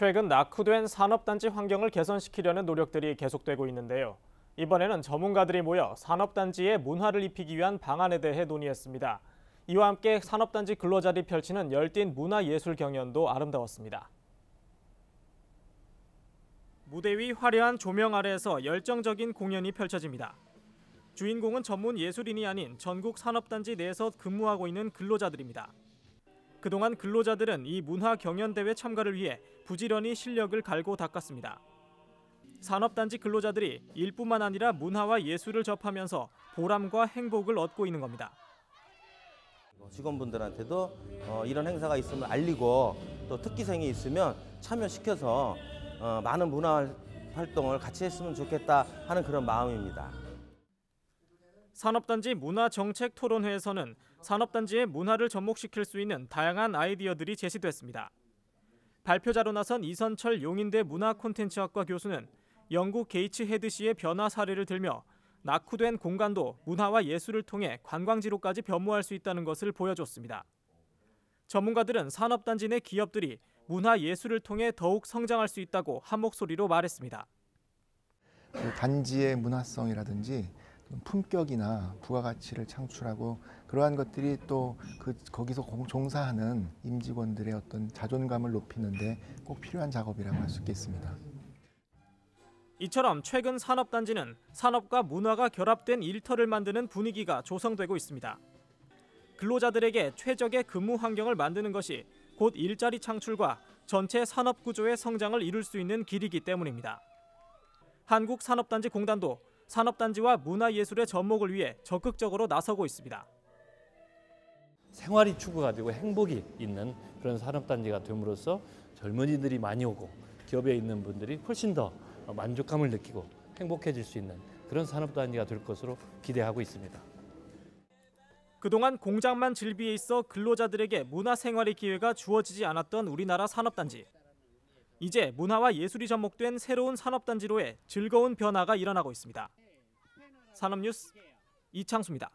최근 낙후된 산업단지 환경을 개선시키려는 노력들이 계속되고 있는데요. 이번에는 전문가들이 모여 산업단지에 문화를 입히기 위한 방안에 대해 논의했습니다. 이와 함께 산업단지 근로자들이 펼치는 열띤 문화예술 경연도 아름다웠습니다. 무대 위 화려한 조명 아래에서 열정적인 공연이 펼쳐집니다. 주인공은 전문 예술인이 아닌 전국 산업단지 내에서 근무하고 있는 근로자들입니다. 그동안 근로자들은 이 문화 경연 대회 참가를 위해 부지런히 실력을 갈고 닦았습니다. 산업단지 근로자들이 일뿐만 아니라 문화와 예술을 접하면서 보람과 행복을 얻고 있는 겁니다. 직원분들한테도 어, 이런 행사가 있으면 알리고 또 특기생이 있으면 참여시켜서 어, 많은 문화 활동을 같이 했으면 좋겠다 하는 그런 마음입니다. 산업단지 문화정책 토론회에서는 산업단지의 문화를 접목시킬 수 있는 다양한 아이디어들이 제시됐습니다. 발표자로 나선 이선철 용인대 문화콘텐츠학과 교수는 영국 게이츠 헤드시의 변화 사례를 들며 낙후된 공간도 문화와 예술을 통해 관광지로까지 변모할 수 있다는 것을 보여줬습니다. 전문가들은 산업단지 내 기업들이 문화 예술을 통해 더욱 성장할 수 있다고 한 목소리로 말했습니다. 그 단지의 문화성이라든지 품격이나 부가가치를 창출하고 그러한 것들이 또 그 거기서 공- 종사하는 임직원들의 어떤 자존감을 높이는데 꼭 필요한 작업이라고 할 수 있겠습니다. 이처럼 최근 산업단지는 산업과 문화가 결합된 일터를 만드는 분위기가 조성되고 있습니다. 근로자들에게 최적의 근무 환경을 만드는 것이 곧 일자리 창출과 전체 산업 구조의 성장을 이룰 수 있는 길이기 때문입니다. 한국산업단지 공단도 산업단지와 문화예술의 접목을 위해 적극적으로 나서고 있습니다. 생활이 추구가 되고 행복이 있는 그런 산업단지가 됨으로써 젊은이들이 많이 오고 기업에 있는 분들이 훨씬 더 만족감을 느끼고 행복해질 수 있는 그런 산업단지가 될 것으로 기대하고 있습니다. 그동안 공장만 질비해 있어 근로자들에게 문화생활의 기회가 주어지지 않았던 우리나라 산업단지. 이제 문화와 예술이 접목된 새로운 산업단지로의 즐거운 변화가 일어나고 있습니다. 산업뉴스 이창수입니다.